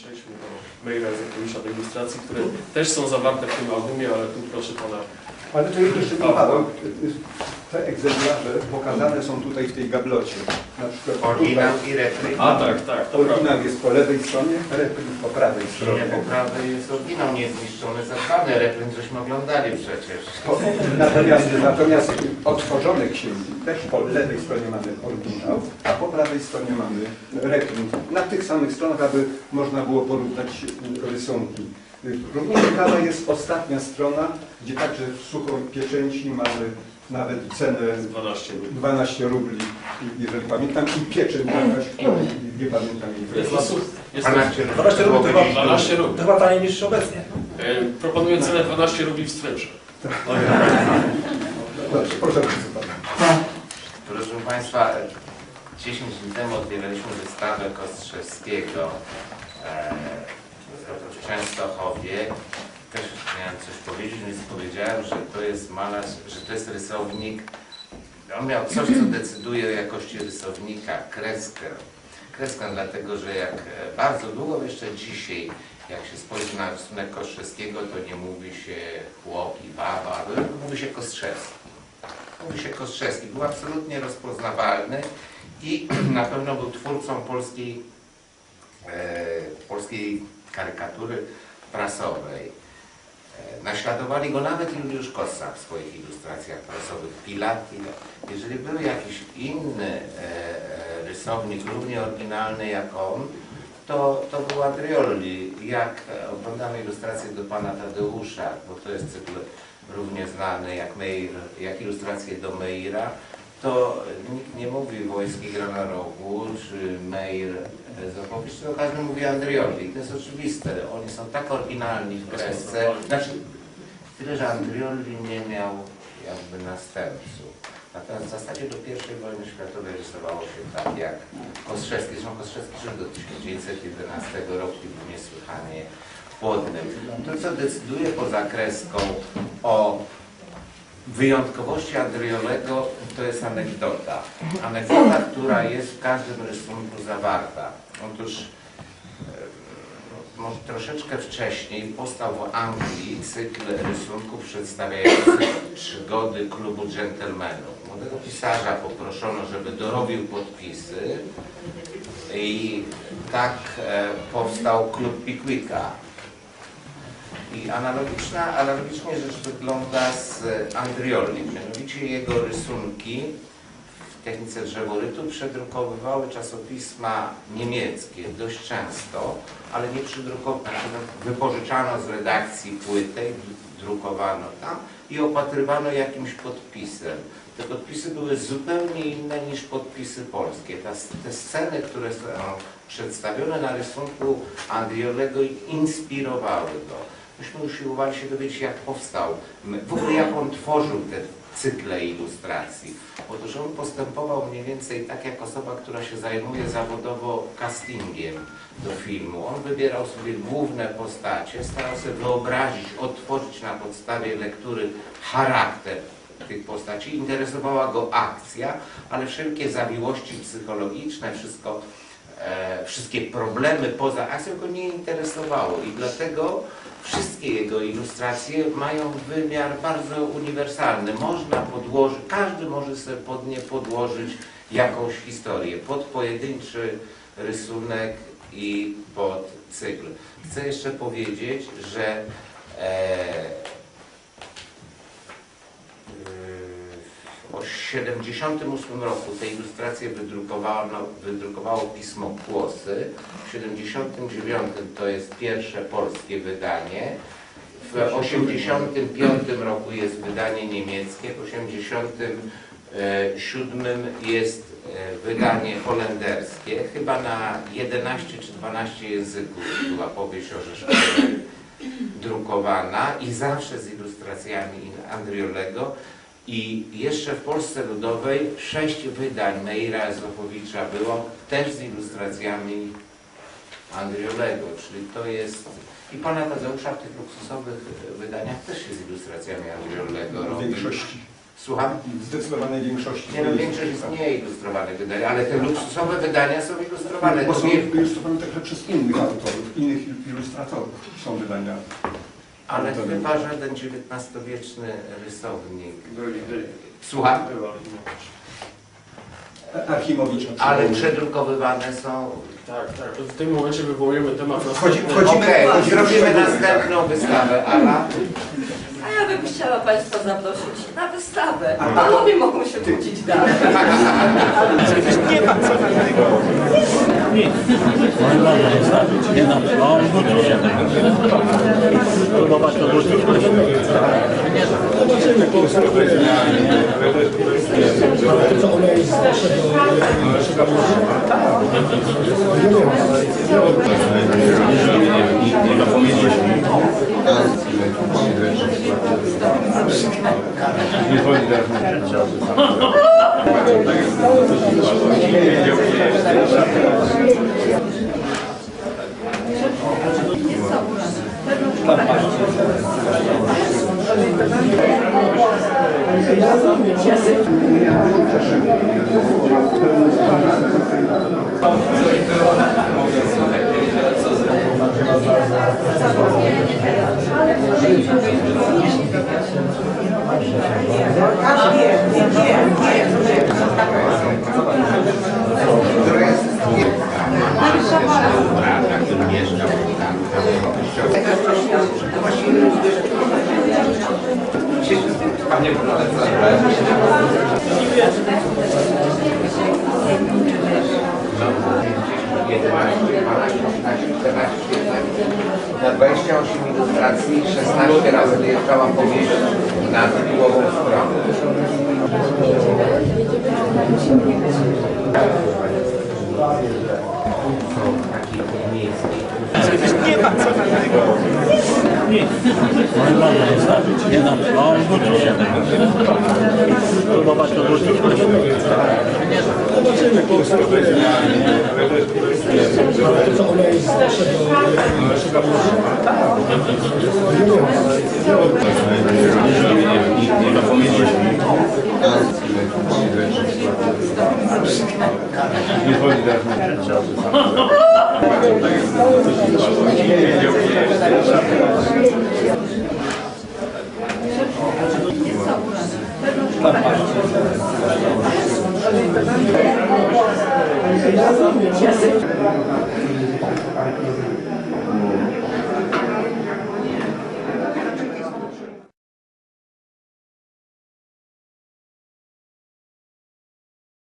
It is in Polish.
przejdźmy do maila Zakowisza do ilustracji, które też są zawarte w tym albumie, ale tu proszę pana. Ale to jeszcze Paweł. Te egzemplarze pokazane są tutaj w tej gablocie. Na przykład Oryginał tutaj i repryk. A tak, tak, to prawda. oryginał jest po lewej stronie, repryk po prawej Nie, stronie. po prawej jest oryginał niezniszczony, zadbany repryk, żeśmy oglądali przecież. Po- Natomiast, natomiast otworzone księgi też po lewej stronie mamy oryginał, a po prawej stronie mamy reprint. Na tych samych stronach, aby można było porównać y, rysunki. Równie ciekawa jest ostatnia strona, gdzie także w suchej pieczęci mamy nawet cenę 12 rubli. 12 rubli, jeżeli pamiętam, i pieczęć jakaś, nie pamiętam jej Jest to, jest 12 to, 12 rubli to chyba, 12 to rubli. chyba taniej niż obecnie. E, proponuję cenę 12 rubli w strefze. Dobrze, proszę bardzo. Proszę Państwa, 10 dni temu otwieraliśmy wystawę Kostrzewskiego e, w Częstochowie. Też miałem coś powiedzieć, więc powiedziałem, że to jest malarz, że to jest rysownik. On miał coś, co decyduje o jakości rysownika, kreskę. Kreskę dlatego, że jak e, bardzo długo jeszcze dzisiaj, jak się spojrzy na rysunek Kostrzewskiego, to nie mówi się chłop i baba, mówi się Kostrzewski. Mówi się Kostrzewski. Był absolutnie rozpoznawalny i na pewno był twórcą polskiej, e, polskiej karykatury prasowej. E, naśladowali go nawet Juliusz Kossa w swoich ilustracjach prasowych. Pilat. Jeżeli był jakiś inny e, e, rysownik, równie oryginalny jak on, to, to był Andrioli. Jak oglądamy ilustrację do pana Tadeusza, bo to jest cykl równie znany jak, Meir, jak ilustracje do Meira, to nikt nie mówi Wojski gra na rogu, czy Meir Zopowicz, tylko każdy mówi Andrioli. To jest oczywiste. Oni są tak oryginalni w kresce. Znaczy, tyle, że Andrioli nie miał jakby następców. Natomiast w zasadzie do I wojny światowej rysowało się tak jak Kostrzewski. Zresztą Kostrzewski żył do 1911 roku i był niesłychanie płodnym. To, co decyduje poza kreską o wyjątkowości Andriolego, to jest anegdota. Anegdota, która jest w każdym rysunku zawarta. Otóż e, może troszeczkę wcześniej powstał w Anglii cykl rysunków przedstawiających przygody klubu dżentelmenów. Młodego pisarza poproszono, żeby dorobił podpisy i tak e, powstał klub Pickwicka. I analogiczna, analogicznie rzecz wygląda z Andrioli. Mianowicie jego rysunki w technice drzeworytu przedrukowywały czasopisma niemieckie dość często, ale nie przydrukowano, wypożyczano z redakcji płytę, i drukowano tam i opatrywano jakimś podpisem. Te podpisy były zupełnie inne niż podpisy polskie. Ta, te sceny, które są przedstawione na rysunku Andriolego inspirowały go. Myśmy usiłowali się dowiedzieć, jak powstał, w ogóle jak on tworzył te cykle ilustracji. Otóż on postępował mniej więcej tak jak osoba, która się zajmuje zawodowo castingiem do filmu. On wybierał sobie główne postacie, starał sobie wyobrazić, odtworzyć na podstawie lektury charakter tych postaci. Interesowała go akcja, ale wszelkie zawiłości psychologiczne, wszystko, wszystkie problemy poza akcją go nie interesowało i dlatego wszystkie jego ilustracje mają wymiar bardzo uniwersalny. Można podłożyć, każdy może sobie pod nie podłożyć jakąś historię, pod pojedynczy rysunek i pod cykl. Chcę jeszcze powiedzieć, że e, w 78 roku te ilustracje wydrukowano, wydrukowało pismo Kłosy. W 79 to jest pierwsze polskie wydanie. W 85 roku jest wydanie niemieckie, w 87 jest e, wydanie holenderskie. Chyba na 11 czy 12 języków była powieść orzeszkowej drukowana i zawsze z ilustracjami Andriolego. I jeszcze w Polsce Ludowej sześć wydań Meira Zofowicza było też z ilustracjami Andriolego, czyli to jest... I pana Tadeusza w tych luksusowych wydaniach też się z ilustracjami Andriolego W większości. Słucham? W zdecydowanej większości. Nie no, większość jest nieilustrowanych wydań, ale te luksusowe wydania są ilustrowane. Bo są ilustrowane także przez innych autorów, innych ilustratorów. Są wydania. Ale To- chyba żaden XIX-wieczny rysownik. Byli. Słucham? Archimowicz. na Ale przedrukowywane są. Tak, tak. W tym momencie wywołujemy temat Wchodzi- następny. wchodzimy- Okej, wchodzimy w zrobimy następną wystawę, Ala. A ja bym chciała Państwa zaprosić na wystawę. A- Panowie mogą się kłócić dalej. Nie no, no wróci się. Próbować to wrócić. Na Merci. Merci. Merci. ilustracji 16 razy wyjeżdżałam po wieś na tytułową stronę. Nie ma co innego. Nic. Nie ma. No, wrócił się tego. Próbować to wrócić. Zobaczymy, po prostu. Tak, tak. Merci. Merci. Merci. Merci. Merci.